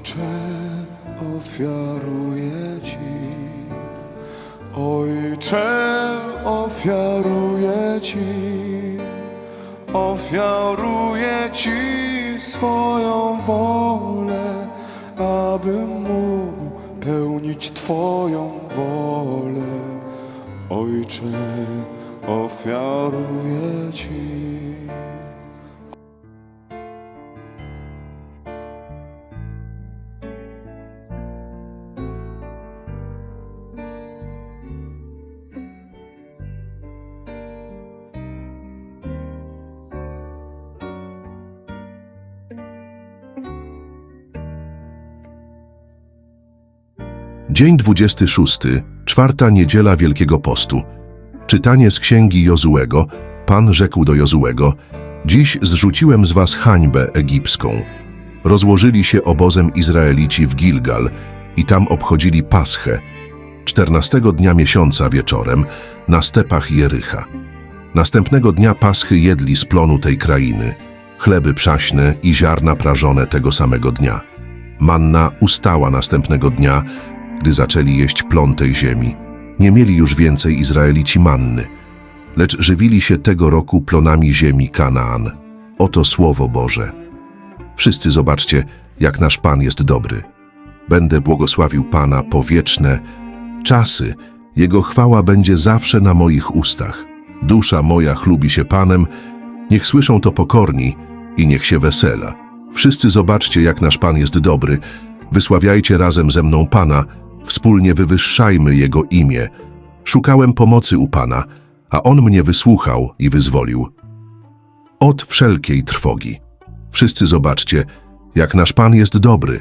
Ojcze, ofiaruję Ci. Ojcze, ofiaruję Ci. Ofiaruję Ci swoją wolę, abym mógł pełnić Twoją wolę. Ojcze, ofiaruję Dzień 26, czwarta niedziela Wielkiego Postu. Czytanie z księgi Jozułego. Pan rzekł do Jozułego: Dziś zrzuciłem z was hańbę egipską. Rozłożyli się obozem Izraelici w Gilgal i tam obchodzili Paschę, czternastego dnia miesiąca wieczorem na stepach Jericha. Następnego dnia Paschy jedli z plonu tej krainy, chleby przaśne i ziarna prażone tego samego dnia. Manna ustała następnego dnia, gdy zaczęli jeść plon tej ziemi. Nie mieli już więcej Izraelici manny, lecz żywili się tego roku plonami ziemi Kanaan. Oto słowo Boże. Wszyscy zobaczcie, jak nasz Pan jest dobry. Będę błogosławił Pana po wieczne czasy. Jego chwała będzie zawsze na moich ustach. Dusza moja chlubi się Panem, niech słyszą to pokorni i niech się wesela. Wszyscy zobaczcie, jak nasz Pan jest dobry. Wysławiajcie razem ze mną Pana, wspólnie wywyższajmy Jego imię. Szukałem pomocy u Pana, a On mnie wysłuchał i wyzwolił. Od wszelkiej trwogi. Wszyscy zobaczcie, jak nasz Pan jest dobry.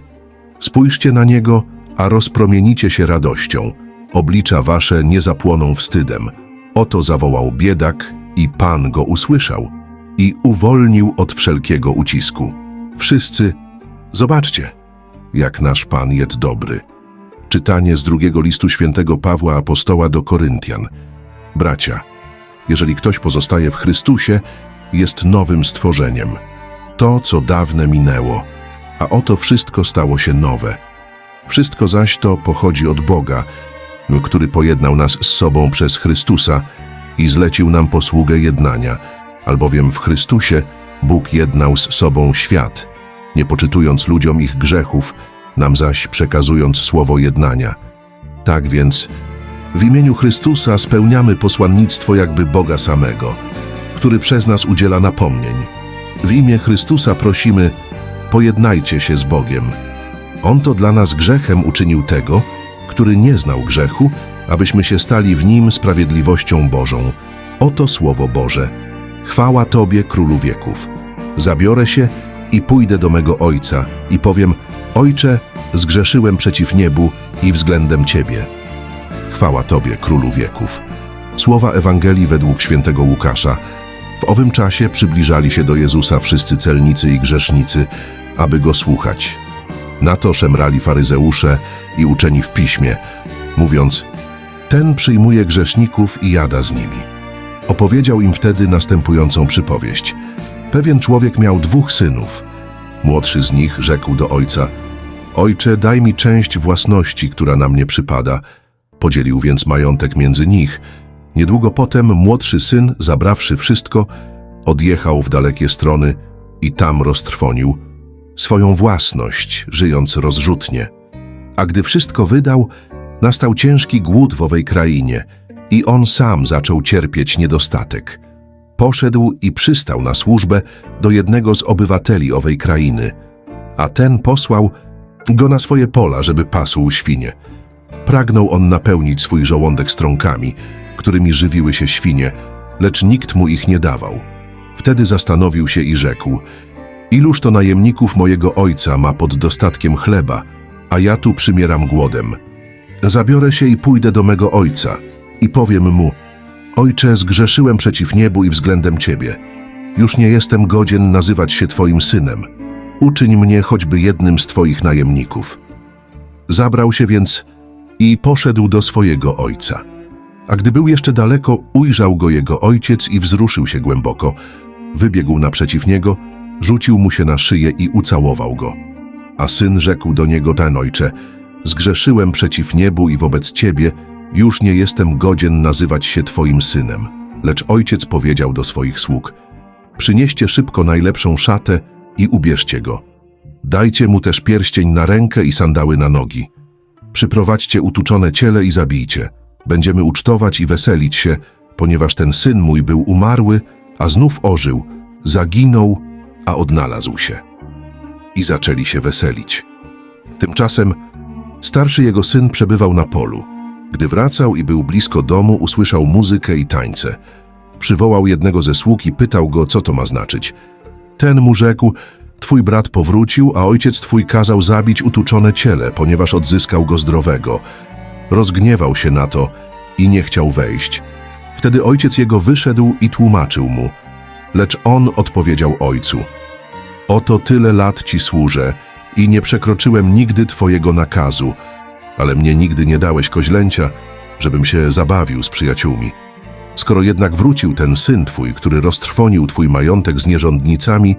Spójrzcie na Niego, a rozpromienicie się radością. Oblicza wasze nie zapłoną wstydem. Oto zawołał biedak i Pan go usłyszał i uwolnił od wszelkiego ucisku. Wszyscy, zobaczcie, jak nasz Pan jest dobry. Czytanie z drugiego listu świętego Pawła Apostoła do Koryntian. Bracia, jeżeli ktoś pozostaje w Chrystusie, jest nowym stworzeniem. To, co dawne minęło, a oto wszystko stało się nowe. Wszystko zaś to pochodzi od Boga, który pojednał nas z sobą przez Chrystusa i zlecił nam posługę jednania, albowiem w Chrystusie Bóg jednał z sobą świat, nie poczytując ludziom ich grzechów, nam zaś przekazując słowo jednania. Tak więc w imieniu Chrystusa spełniamy posłannictwo jakby Boga samego, który przez nas udziela napomnień. W imię Chrystusa prosimy, pojednajcie się z Bogiem. On to dla nas grzechem uczynił tego, który nie znał grzechu, abyśmy się stali w nim sprawiedliwością Bożą. Oto Słowo Boże. Chwała Tobie, Królu wieków. Zabiorę się i pójdę do mego Ojca i powiem, Ojcze, zgrzeszyłem przeciw niebu i względem Ciebie. Chwała Tobie, Królu wieków. Słowa Ewangelii według świętego Łukasza. W owym czasie przybliżali się do Jezusa wszyscy celnicy i grzesznicy, aby Go słuchać. Na to szemrali faryzeusze i uczeni w piśmie, mówiąc, ten przyjmuje grzeszników i jada z nimi. Opowiedział im wtedy następującą przypowieść. Pewien człowiek miał dwóch synów. Młodszy z nich rzekł do ojca, Ojcze, daj mi część własności, która na mnie przypada. Podzielił więc majątek między nich. Niedługo potem młodszy syn, zabrawszy wszystko, odjechał w dalekie strony i tam roztrwonił swoją własność, żyjąc rozrzutnie. A gdy wszystko wydał, nastał ciężki głód w owej krainie i on sam zaczął cierpieć niedostatek. Poszedł i przystał na służbę do jednego z obywateli owej krainy, a ten posłał go na swoje pola, żeby pasł świnie. Pragnął on napełnić swój żołądek strąkami, którymi żywiły się świnie, lecz nikt mu ich nie dawał. Wtedy zastanowił się i rzekł: Iluż to najemników mojego ojca ma pod dostatkiem chleba, a ja tu przymieram głodem. Zabiorę się i pójdę do mego ojca i powiem mu: Ojcze, zgrzeszyłem przeciw niebu i względem ciebie. Już nie jestem godzien nazywać się twoim synem. Uczyń mnie choćby jednym z twoich najemników. Zabrał się więc i poszedł do swojego ojca. A gdy był jeszcze daleko, ujrzał go jego ojciec i wzruszył się głęboko. Wybiegł naprzeciw niego, rzucił mu się na szyję i ucałował go. A syn rzekł do niego, ten ojcze, zgrzeszyłem przeciw niebu i wobec ciebie, już nie jestem godzien nazywać się twoim synem. Lecz ojciec powiedział do swoich sług, przynieście szybko najlepszą szatę i ubierzcie go. Dajcie mu też pierścień na rękę i sandały na nogi. Przyprowadźcie utuczone ciele i zabijcie. Będziemy ucztować i weselić się, ponieważ ten syn mój był umarły, a znów ożył, zaginął, a odnalazł się. I zaczęli się weselić. Tymczasem starszy jego syn przebywał na polu. Gdy wracał i był blisko domu, usłyszał muzykę i tańce. Przywołał jednego ze sług i pytał go, co to ma znaczyć. Ten mu rzekł, twój brat powrócił, a ojciec twój kazał zabić utuczone ciele, ponieważ odzyskał go zdrowego. Rozgniewał się na to i nie chciał wejść. Wtedy ojciec jego wyszedł i tłumaczył mu. Lecz on odpowiedział ojcu. Oto tyle lat ci służę i nie przekroczyłem nigdy twojego nakazu, ale mnie nigdy nie dałeś koźlęcia, żebym się zabawił z przyjaciółmi. Skoro jednak wrócił ten syn twój, który roztrwonił twój majątek z nierządnicami,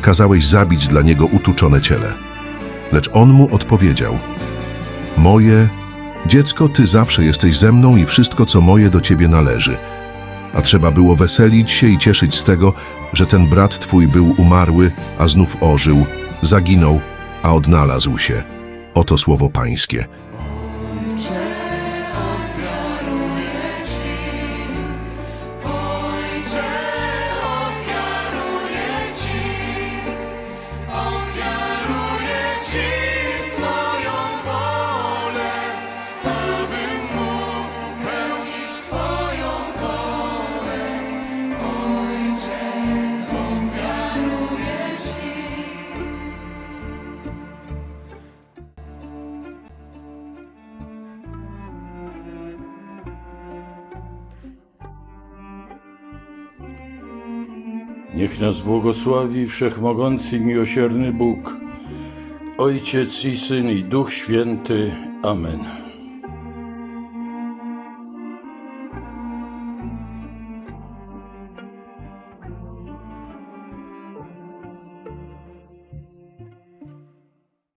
kazałeś zabić dla niego utuczone ciele. Lecz on mu odpowiedział: Moje dziecko, ty zawsze jesteś ze mną i wszystko, co moje, do ciebie należy. A trzeba było weselić się i cieszyć z tego, że ten brat twój był umarły, a znów ożył, zaginął, a odnalazł się. Oto słowo Pańskie. Niech nas błogosławi Wszechmogący Miłosierny Bóg, Ojciec i Syn i Duch Święty. Amen.